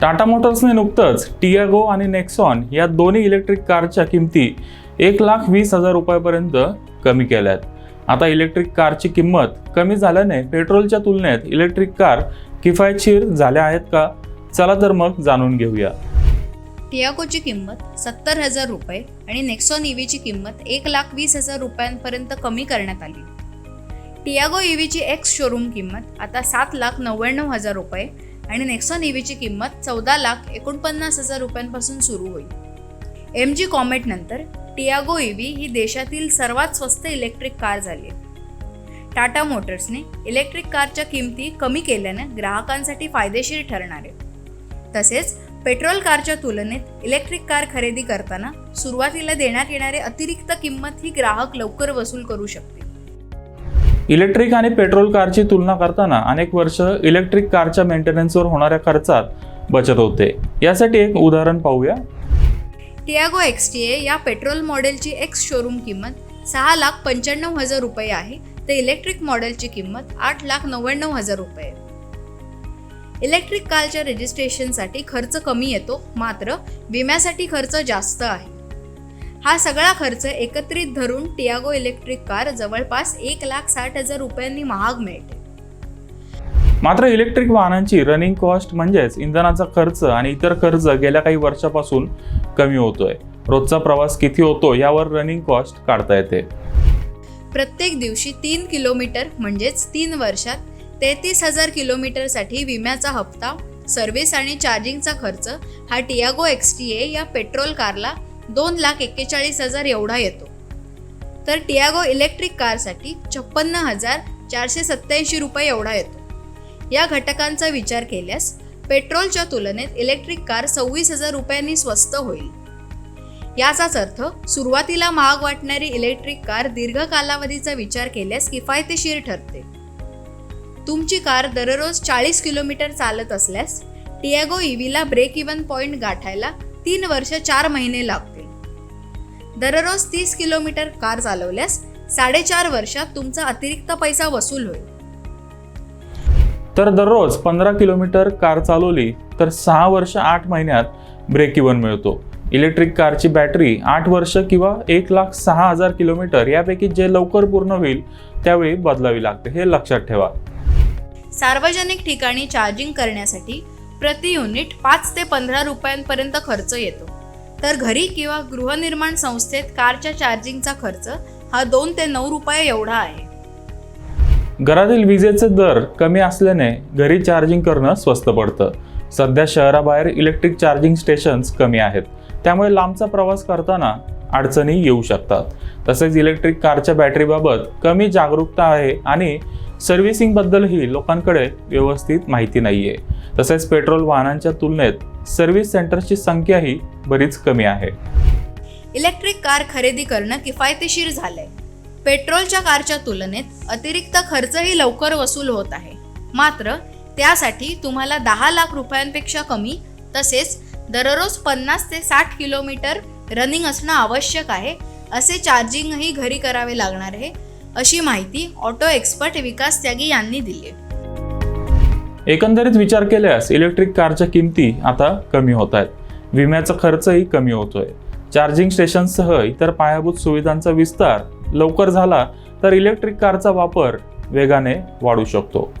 टाटा मोटर्सने नुकतंच टियागो आणि नेक्सॉन या दोन्ही इलेक्ट्रिक कारच्या किमती एक लाख वीस हजार रुपयापर्यंत कमी केल्या आहेत आता इलेक्ट्रिक कारची किंमत कमी झाल्याने पेट्रोलच्या तुलनेत इलेक्ट्रिक कार किफायतशीर झाल्या आहेत का? चला तर मग जाणून घेऊया. टियागोची किंमत सत्तर हजार रुपये आणि नेक्सॉन ईव्हीची किंमत एक लाख वीस हजार रुपयांपर्यंत कमी करण्यात आली. टियागो ईव्हीची एक्स शोरूम किंमत आता सात लाख नव्याण्णव हजार रुपये आणि नेक्सॉन ईव्हीची किंमत चौदा लाख एकोणपन्नास हजार रुपयांपासून सुरू होईल. एम जी कॉमेटनंतर टियागो ईव्ही ही देशातील सर्वात स्वस्त इलेक्ट्रिक कार झाली आहे. टाटा मोटर्सने इलेक्ट्रिक कारच्या किमती कमी केल्याने ग्राहकांसाठी फायदेशीर ठरणार आहे. तसेच पेट्रोल कारच्या तुलनेत इलेक्ट्रिक कार खरेदी करताना सुरुवातीला देण्यात येणारे अतिरिक्त किंमत ही ग्राहक लवकर वसूल करू शकते इलेक्ट्रिक आणि पेट्रोल कारची तुलना करताना अनेक वर्ष इलेक्ट्रिक कारच्या मेंटेनन्सवर होणाऱ्या खर्चात बचत होते. यासाठी एक उदाहरण पाहूया. टियागो एक्स टी ए या पेट्रोल मॉडेलची एक्स शोरूम किंमत सहा लाख पंच्याण्णव हजार रुपये आहे. तर इलेक्ट्रिक मॉडेलची किंमत आठ लाख नव्याण्णव हजार रुपये आहे. इलेक्ट्रिक कारच्या रजिस्ट्रेशनसाठी खर्च कमी येतो मात्र विम्यासाठी खर्च जास्त आहे. हा सगळा खर्च एकत्रित धरून टियागो इलेक्ट्रिक कार जवळपास एक लाख साठ हजार रुपयांनी महाग मिळते. मात्र इलेक्ट्रिक वाहनांची रनिंग कॉस्ट म्हणजेच इंधनाचा खर्च आणि इतर खर्च गेल्या काही वर्षापासून कमी होतोय. रोजचा प्रवास किती होतो यावर रनिंग कॉस्ट काढता येते. प्रत्येक दिवशी तीन किलोमीटर म्हणजेच तीन वर्षात तेहतीस हजार किलोमीटरसाठी विम्याचा हप्ता सर्व्हिस आणि चार्जिंगचा खर्च हा टियागो एक्स टी ए या पेट्रोल कारला दोन लाख एक्केचाळीस हजार एवढा येतो. तर टियागो इलेक्ट्रिक कारसाठी छप्पन्न हजार चारशे सत्याऐंशी रुपये एवढा येतो. या घटकांचा विचार केल्यास पेट्रोलच्या तुलनेत इलेक्ट्रिक कार सव्वीस हजार रुपयांनी स्वस्त होईल. याचाच अर्थ सुरुवातीला महाग वाटणारी इलेक्ट्रिक कार दीर्घ कालावधीचा विचार केल्यास किफायतशीर ठरते. तुमची कार दररोज चाळीस किलोमीटर चालत असल्यास टियागो ईव्हीला ब्रेक इव्हन पॉइंट गाठायला तीन वर्ष चार महिने लागते दररोज तीस किलोमीटर कार चालवल्यास साडेचार वर्षात तुमचा अतिरिक्त पैसा वसूल होईल. तर दररोज पंधरा किलोमीटर कार चालवली तर सहा वर्ष आठ महिन्यात ब्रेक इव्हन मिळतो. इलेक्ट्रिक कारची बॅटरी आठ वर्ष किंवा एक लाख सहा हजार किलोमीटर यापैकी जे लवकर पूर्ण होईल त्यावेळी बदलावी लागते हे लक्षात ठेवा. सार्वजनिक ठिकाणी चार्जिंग करण्यासाठी प्रति युनिट पाच ते पंधरा रुपयांपर्यंत खर्च येतो. तर घरी किंवा गृहनिर्माण संस्थेत कारच्या चार्जिंगचा खर्च हा दोन ते नऊ रुपये एवढा आहे. घरातील विजेचे दर कमी असल्याने घरी चार्जिंग करणं स्वस्त पडतं. सध्या शहराबाहेर इलेक्ट्रिक चार्जिंग स्टेशन्स कमी आहेत. त्यामुळे लांबचा प्रवास करताना अडचणी येऊ शकतात. तसेच इलेक्ट्रिक कारच्या बॅटरीबाबत कमी जागरूकता आहे आणि सर्व्हिसिंगबद्दलही लोकांकडे व्यवस्थित माहिती नाही आहे तसेच पेट्रोल वाहनांच्या तुलनेत सर्व्हिस सेंटर्सची संख्याही बरीच कमी आहे. इलेक्ट्रिक कार खरेदी करणं किफायतशीर झालंय. पेट्रोलच्या कारच्या तुलनेत अतिरिक्त खर्चही लवकर वसूल होत आहे. मात्र त्यासाठी तुम्हाला दहा लाख रुपयांपेक्षा कमी तसेच दररोज पन्नास ते साठ किलोमीटर रनिंग असणं आवश्यक आहे असे चार्जिंगही घरी करावे लागणार आहे. अशी माहिती ऑटो एक्सपर्ट विकास त्यागी यांनी दिली. एकंदरीत विचार केल्यास इलेक्ट्रिक कारच्या किमती आता कमी होत आहेत. विम्याचा खर्चही कमी होतोय. चार्जिंग स्टेशनसह इतर पायाभूत सुविधांचा विस्तार लवकर झाला तर इलेक्ट्रिक कारचा वापर वेगाने वाढू शकतो.